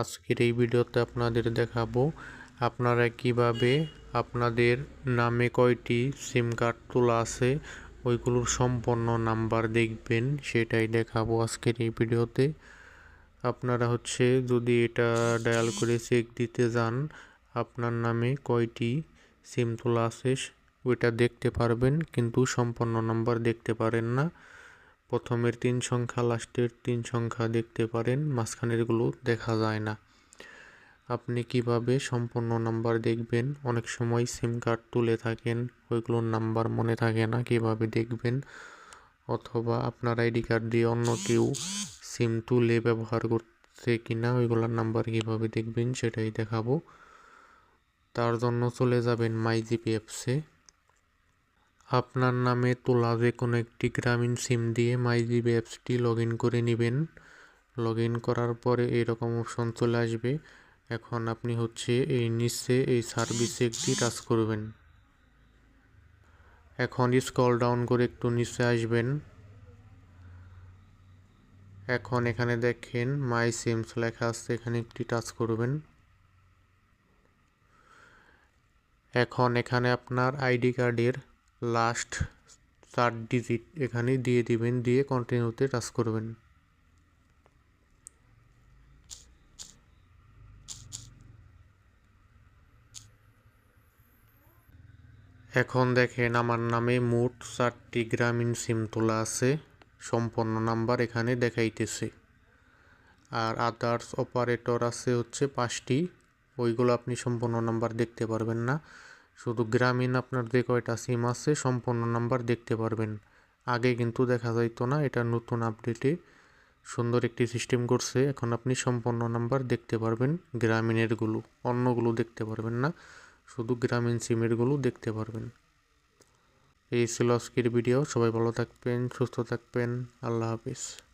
আজকের এই ভিডিওতে আপনাদের দেখাবো আপনারা কীভাবে আপনাদের নামে কয়টি সিম কার্ড তোলা আছে, ওইগুলোর সম্পূর্ণ নাম্বার দেখবেন, সেটাই দেখাবো আজকের এই ভিডিওতে। আপনারা হচ্ছে যদি এটা ডায়াল করে চেক দিতে যান, আপনার নামে কয়টি সিম তোলা আছে, ওইটা দেখতে পারবেন, কিন্তু সম্পূর্ণ নাম্বার দেখতে পারেন না। প্রথমের তিন সংখ্যা, লাস্টের তিন সংখ্যা দেখতে পারেন, মাঝখানেরগুলো দেখা যায় না। আপনি কীভাবে সম্পূর্ণ নাম্বার দেখবেন? অনেক সময় সিম কার্ড তুলে থাকেন, ওইগুলোর নাম্বার মনে থাকে না কীভাবে দেখবেন? অথবা আপনার আইডি কার্ড দিয়ে অন্য কেউ সিম তুলে ব্যবহার করছে কিনা, ওইগুলোর নাম্বার কীভাবে দেখবেন সেটাই দেখাবো। তার জন্য চলে যাবেন মাই জিপি অ্যাপসে। আপনার নামে তোলা যে কোনো একটি গ্রামীণ সিম দিয়ে মাইজিবি অ্যাপসটি লগ ইন করে নেবেন। লগ ইন করার পরে এইরকম অপশন চলে আসবে। এখন আপনি হচ্ছে এই নিচে এই সার্ভিসে একটি টাচ করবেন। এখন স্কল ডাউন করে একটু নিচে আসবেন। এখন এখানে দেখেন মাই সিমস লেখা আছে, এখানে একটি টাচ করবেন। এখন এখানে আপনার আইডি কার্ডের লাস্ট চার ডিজিট এখানে দিয়ে দিবেন, দিয়ে কন্টিনিউতে টাচ করবেন। এখন দেখেন আমার নামে মোট চারটি গ্রামীণ সিম তোলা আছে, সম্পন্ন নাম্বার এখানে দেখাইতেছে। আর আদার্স অপারেটর আছে হচ্ছে পাঁচটি, ওইগুলো আপনি সম্পূর্ণ নাম্বার দেখতে পারবেন না। শুধু গ্রামীণ আপনার যে কয়টা সিম আছে সম্পূর্ণ নাম্বার দেখতে পারবেন। আগে কিন্তু দেখা যাইতো না, এটা নতুন আপডেটে সুন্দর একটি সিস্টেম করছে। এখন আপনি সম্পূর্ণ নাম্বার দেখতে পারবেন, গ্রামীণেরগুলো, অন্যগুলো দেখতে পারবেন না, শুধু গ্রামীণ সিমেরগুলো দেখতে পারবেন। এই ছিল আজকের ভিডিও, সবাই ভালো থাকবেন, সুস্থ থাকবেন, আল্লাহ হাফিজ।